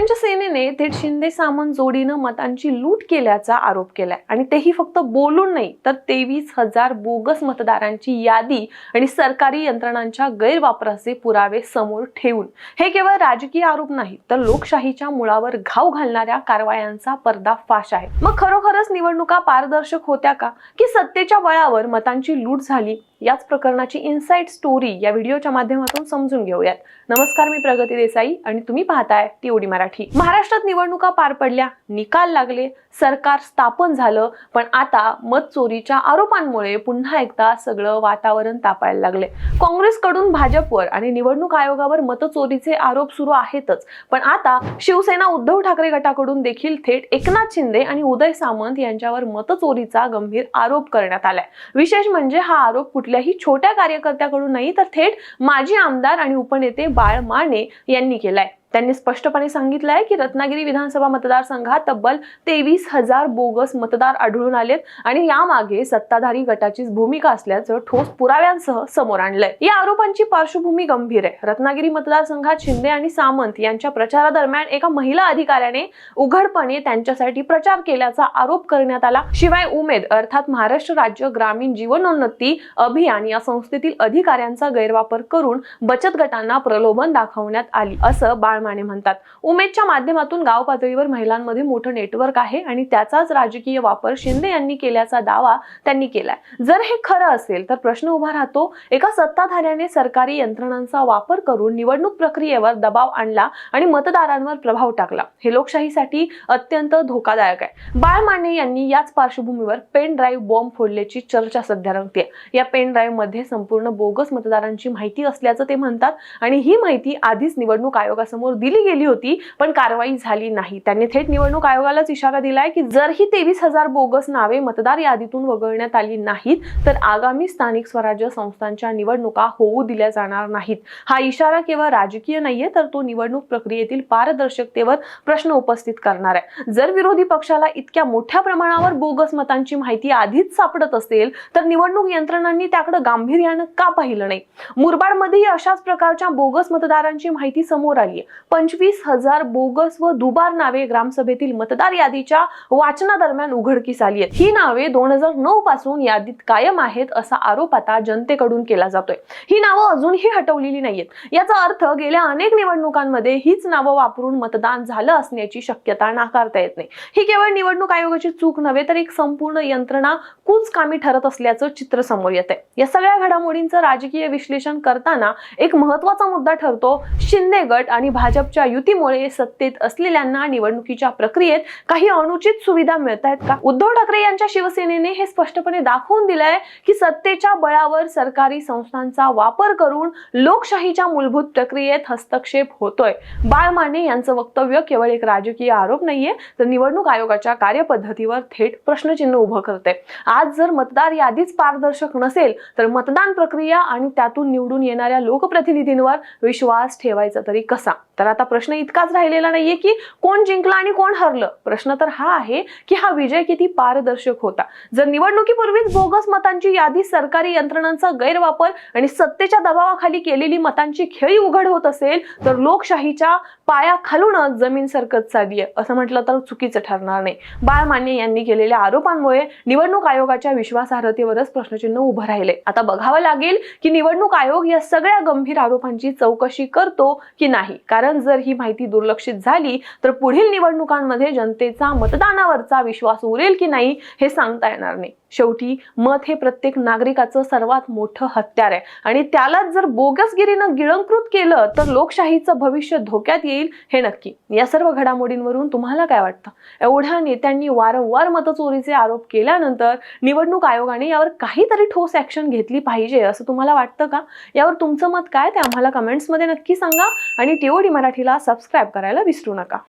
शिवसेनेच्या सेनेने थेट शिंदे सामंत जोडीनं मतांची लूट केल्याचा आरोप केलाय. आणि तेही फक्त बोलून नाही तर तेवीस हजार बोगस मतदारांची यादी आणि सरकारी यंत्रणांच्या गैरवापराचे पुरावे समोर ठेवून. हे केवळ राजकीय आरोप नाही तर लोकशाहीच्या मुळावर घाव घालणाऱ्या कारवायांचा पर्दाफाश आहे. मग खरोखरच निवडणुका पारदर्शक होत्या का? की सत्तेच्या बळावर मतांची लूट झाली? याच प्रकरणाची इनसाईट स्टोरी या व्हिडिओच्या माध्यमातून समजून घेऊयात. नमस्कार मी प्रगती देसाई आणि तुम्ही पाहताय टीओडी मराठी. महाराष्ट्रात निवडणुका पार पडल्या निकाल लागले सरकार स्थापन झालं पण आता मत चोरीच्या आरोपांमुळे पुन्हा एकदा सगळं वातावरण तापायला लागले. काँग्रेसकडून भाजपवर आणि निवडणूक आयोगावर मतचोरीचे आरोप सुरू आहेतच पण आता शिवसेना उद्धव ठाकरे गटाकडून देखील थेट एकनाथ शिंदे आणि उदय सामंत यांच्यावर मतचोरीचा गंभीर आरोप करण्यात आलाय. विशेष म्हणजे हा आरोप कुठल्याही छोट्या कार्यकर्त्याकडून नाही तर थेट माजी आमदार आणि उपनेते बाळ माने यांनी केलाय. त्यांनी स्पष्टपणे सांगितलंय की रत्नागिरी विधानसभा मतदारसंघात तब्बल तेवीस हजार बोगस मतदार आढळून आलेत आणि यामागे सत्ताधारी गटाचीच भूमिका असल्याचं ठोस पुराव्यांसह समोर आणलंय. या आरोपांची पार्श्वभूमी गंभीर आहे. रत्नागिरी मतदारसंघात शिंदे आणि सामंत यांच्या प्रचारादरम्यान एका महिला अधिकाऱ्याने उघडपणे त्यांच्यासाठी प्रचार केल्याचा आरोप करण्यात आला. शिवाय उमेद अर्थात महाराष्ट्र राज्य ग्रामीण जीवनोन्नती अभियान या संस्थेतील अधिकाऱ्यांचा गैरवापर करून बचत गटांना प्रलोभन दाखवण्यात आली असं बाळ बाळमाने म्हणतात. उमेदच्या माध्यमातून गाव पातळीवर महिलांमध्ये मोठं नेटवर्क आहे आणि त्याचाच राजकीय वापर शिंदे यांनी केल्याचा दावा त्यांनी केलाय. जर हे खरं असेल तर प्रश्न उभा राहतो एका सत्ताधाऱ्याने सरकारी यंत्रणांचा वापर करून निवडणूक प्रक्रियेवर दबाव आणला आणि मतदारांवर प्रभाव टाकला. हे लोकशाहीसाठी अत्यंत धोकादायक आहे. बाळ माने यांनी याच पार्श्वभूमीवर पेन ड्राईव्ह बॉम्ब फोडल्याची चर्चा सध्या रंगते या पेन ड्राईव्हमध्ये संपूर्ण बोगस मतदारांची माहिती असल्याचं ते म्हणतात आणि ही माहिती आधीच निवडणूक आयोगासमोर दिली गेली होती पण कारवाई झाली नाही. त्यांनी थेट निवडणूक आयोगालाच इशारा दिलाय की जर ही तेवीस हजार बोगस नावे मतदार यादीतून वगळण्यात आली नाहीत तर आगामी स्थानिक स्वराज्य संस्थांच्या निवडणुका होऊ दिल्या जाणार नाहीत. हा इशारा केवळ राजकीय नाहीये तर तो निवडणूक प्रक्रियेतील पारदर्शकतेवर प्रश्न उपस्थित करणार आहे. जर विरोधी पक्षाला इतक्या मोठ्या प्रमाणावर बोगस मतांची माहिती आधीच सापडत असेल तर निवडणूक यंत्रणांनी त्याकडे गांभीर्यानं का पाहिलं नाही? मुरबाडमध्येही अशाच प्रकारच्या बोगस मतदारांची माहिती समोर आली आहे पंचवीस हजार बोगस व दुबार नावे ग्रामसभेतील मतदार यादीच्या वाचनादरम्यान उघडकीस आली आहेत. ही नावे दोन हजार नऊ पासून यादीत कायम आहेत असा आरोप आता जनतेकडून केला जातोय. ही नावं अजूनही हटवलेली नाहीयेत. याचा अर्थ गेल्या अनेक निवडणुकांमध्ये हीच नावं वापरून मतदान झालं असण्याची शक्यता नाकारता येत नाही. ही केवळ निवडणूक आयोगाची चूक नव्हे तर एक संपूर्ण यंत्रणा कुचकामी ठरत असल्याचं चित्र समोर येत आहे या सगळ्या घडामोडींचं राजकीय विश्लेषण करताना एक महत्त्वाचा मुद्दा ठरतो शिंदे गट आणि भाजपच्या युतीमुळे सत्तेत असलेल्यांना निवडणुकीच्या प्रक्रियेत काही अनुचित सुविधा मिळत आहेत का? उद्धव ठाकरे यांच्या शिवसेनेने हे स्पष्टपणे दाखवून दिलंय की सत्तेच्या बळावर सरकारी संस्थांचा वापर करून लोकशाहीच्या मूलभूत प्रक्रियेत हस्तक्षेप होतोय. बाळ माने यांचं वक्तव्य केवळ एक राजकीय आरोप नाहीये तर निवडणूक आयोगाच्या कार्यपद्धतीवर थेट प्रश्नचिन्ह उभं करते आज जर मतदार यादीच पारदर्शक नसेल तर मतदान प्रक्रिया आणि त्यातून निवडून येणाऱ्या लोकप्रतिनिधींवर विश्वास ठेवायचा तरी कसा? तर आता प्रश्न इतकाच राहिलेला नाहीये की कोण जिंकलं आणि कोण हरलं. प्रश्न तर हा आहे की हा विजय किती पारदर्शक होता. जर निवडणुकीपूर्वीच बोगस मतांची यादी सरकारी यंत्रणांचा गैरवापर आणि सत्तेच्या दबावाखाली केलेली मतांची खेळी उघड होत असेल तर लोकशाहीच्या पायाखालूनच जमीन सरकत चालली आहे असं म्हटलं तर चुकीचं ठरणार नाही. बाळ मान्य यांनी केलेल्या आरोपांमुळे निवडणूक आयोगाच्या विश्वासार्हतेवरच प्रश्नचिन्ह उभं राहिले. आता बघावं लागेल की निवडणूक आयोग या सगळ्या गंभीर आरोपांची चौकशी करतो की नाही. कारण कारण जर ही माहिती दुर्लक्षित झाली तर पुढील निवडणुकांमध्ये जनतेचा मतदानावरचा विश्वास उरेल की नाही हे सांगता येणार नाही. शेवटी मत हे प्रत्येक नागरिकाचं सर्वात मोठं हत्यार आहे. आणि त्यालाच जर बोगसगिरीनं गिळंकृत केलं तर लोकशाहीचं भविष्य धोक्यात येईल हे नक्की. या सर्व घडामोडींवरून तुम्हाला काय वाटतं? एवढ्या नेत्यांनी वारंवार मतचोरीचे आरोप केल्यानंतर निवडणूक आयोगाने यावर काहीतरी ठोस ऍक्शन घेतली पाहिजे असं तुम्हाला वाटतं का? यावर तुमचं मत काय? ते आम्हाला कमेंट्समध्ये नक्की सांगा. आणि टीओडी मराठीला सबस्क्राईब करायला विसरू नका.